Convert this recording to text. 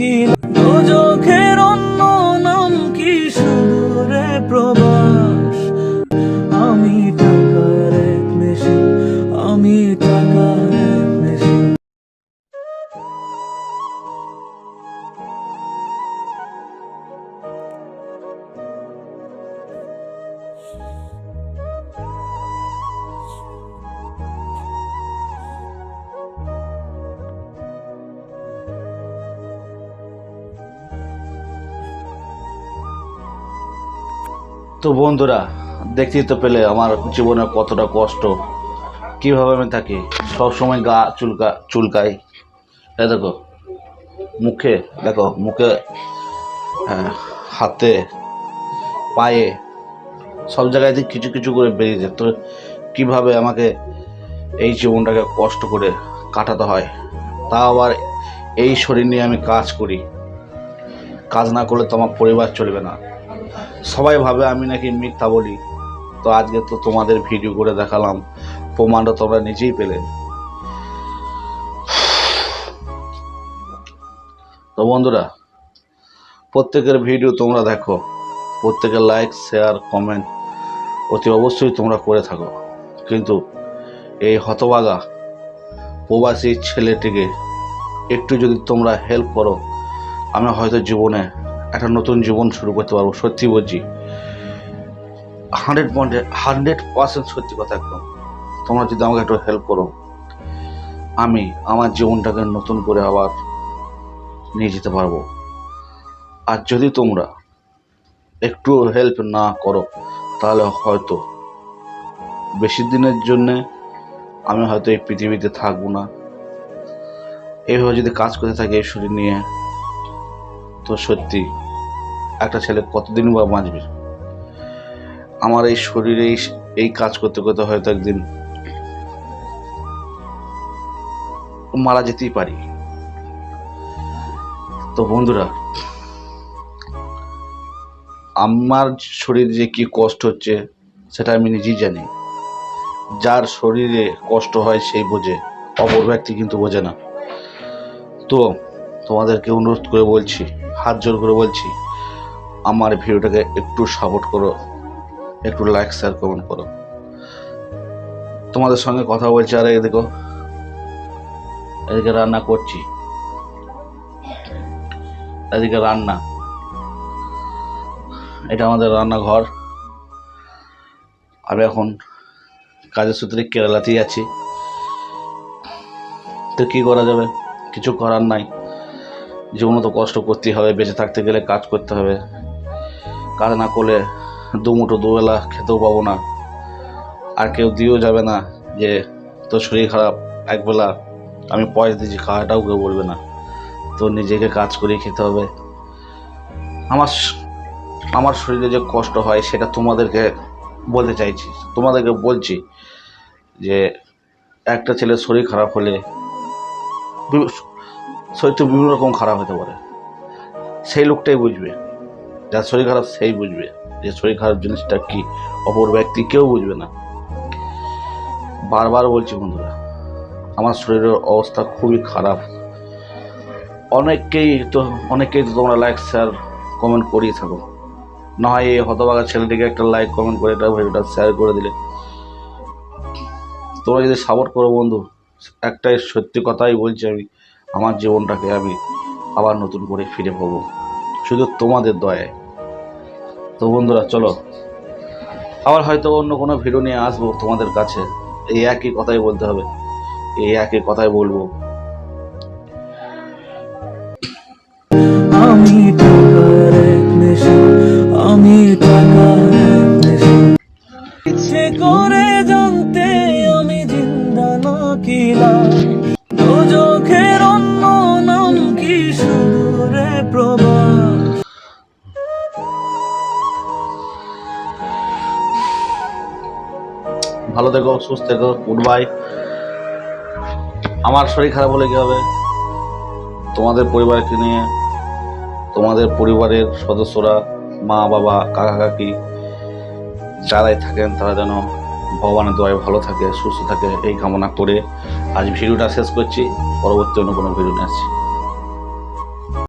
কি? দোজখের অন্য নাম কি? সুদূরে প্রবাস। আমি টাকার এক মেশিন, আমি টাকার এক মেশিন। Thank you. তো বন্ধুরা দেখতেই তো পেলে আমার জীবনে কতটা কষ্ট। কীভাবে আমি থাকি? সবসময় গা চুলকা চুলকাই। এই দেখো মুখে দেখো মুখে হ্যাঁ, হাতে পায়ে সব জায়গায় দিয়ে কিছু কিছু করে বেরিয়ে যায় তো কীভাবে আমাকে এই জীবনটাকে কষ্ট করে কাটাতে হয় তা আবার এই শরীর নিয়ে আমি কাজ করি। কাজ না করলে তো আমার পরিবার চলবে না। সবাই ভাবে আমি নাকি মিথ্যা বলি। তো আজকে তো তোমাদের ভিডিও করে দেখালাম। প্রমাণটা তোমরা নিজেই পেলে। তো বন্ধুরা, প্রত্যেকের ভিডিও তোমরা দেখো। প্রত্যেকের লাইক শেয়ার কমেন্ট অতি অবশ্যই তোমরা করে থাকো। কিন্তু এই হতবাগা প্রবাসী ছেলেটিকে একটু যদি তোমরা হেল্প করো, আমি হয়তো জীবনে একটা নতুন জীবন শুরু করতে পারব, সত্যি বলছি। হান্ড্রেড পয়েন্ট, হান্ড্রেড পার্সেন্ট সত্যি কথা একদম। তোমরা যদি আমাকে একটু হেল্প করো, আমি আমার জীবনটাকে নতুন করে আবার নিয়ে যেতে পারব। আর যদি তোমরা একটু হেল্প না করো, তাহলে হয়তো বেশি দিনের জন্যে আমি হয়তো এই পৃথিবীতে থাকব না। এইভাবে যদি কাজ করতে থাকি এই শরীর নিয়ে তো সত্যি, একটা ছেলে কতদিন বা বাঁচবে? আমার এই শরীরে এই কাজ করতে করতে হয়তো একদিন মারা যেতেই পারি। তো বন্ধুরা, আমার শরীরে যে কি কষ্ট হচ্ছে, সেটা আমি নিজেই জানি। যার শরীরে কষ্ট হয় সেই বোঝে, অপর ব্যক্তি কিন্তু বোঝে না। তো তোমাদেরকে অনুরোধ করে বলছি হাত জোর করে বলছি, আমার ভিডিওটাকে একটু সাপোর্ট করো, একটু লাইক শেয়ার কমেন্ট করো। তোমাদের সঙ্গে কথা বলছি আর দেখো, এদিকে রান্না করছি। এদিকে রান্না। এটা আমাদের রান্নাঘর। আমি এখন কাজের সূত্রে কেরালাতেই আছি। তো কী করা যাবে? কিছু করার নাই। জীবনে তো কষ্ট করতেই হবে, বেঁচে থাকতে গেলে কাজ করতে হবে। কাজ না করলে দুমুঠো দুবেলা খেতেও পাবো না। আর কেউ দিয়েও যাবে না যে, তোর শরীর খারাপ, একবেলা আমি পয়সা দিয়েছি, খাওয়াটাও কেউ বলবে না। তো নিজেকে কাজ করে খেতে হবে। আমার আমার শরীরে যে কষ্ট হয়, সেটা তোমাদেরকে বলতে চাইছি। তোমাদেরকে বলছি যে, একটা ছেলের শরীর খারাপ হলে বি- শরীর তো বিভিন্ন রকম খারাপ হতে পারে। সেই লোকটাই বুঝবে। যার শরীর খারাপ সেই বুঝবে যে শরীর খারাপ জিনিসটা কি, অপর ব্যক্তি কেউ বুঝবে না। বারবার বলছি বন্ধুরা, আমার শরীরের অবস্থা খুবই খারাপ। অনেককেই তো অনেকেই তো তোমরা লাইক শেয়ার কমেন্ট করিয়ে থাকো। না হয় এই হতবাগা ছেলেটিকে একটা লাইক কমেন্ট করে এটা ভিডিওটা শেয়ার করে দিলে। তোমরা যদি সাপোর্ট করো বন্ধু, একটাই সত্যি কথাই বলছি আমি। আমার জীবনটাকে আমি আবার নতুন করে ফিরে পাবো। শুধু তোমাদের দয়ায়। তো বন্ধুরা, চলো। আবার হয়তো অন্য কোনো ভিডিও নিয়ে আসব তোমাদের কাছে। এই একই কথাই বলতে হবে। এই একই কথাই বলব। আমি আমি করে ভালো থেকো, সুস্থ থেকো গুড বাই আমার শরীর খারাপ হলে কী হবে? তোমাদের পরিবারকে নিয়ে, তোমাদের পরিবারের সদস্যরা, মা, বাবা, কাকা, কাকি, যারাই থাকেন, তারা যেন ভগবানের দোয়ায় ভালো থাকে, সুস্থ থাকে, এই কামনা করে আজ ভিডিওটা শেষ করছি। পরবর্তী অন্য কোনো ভিডিও নিয়ে আসছি।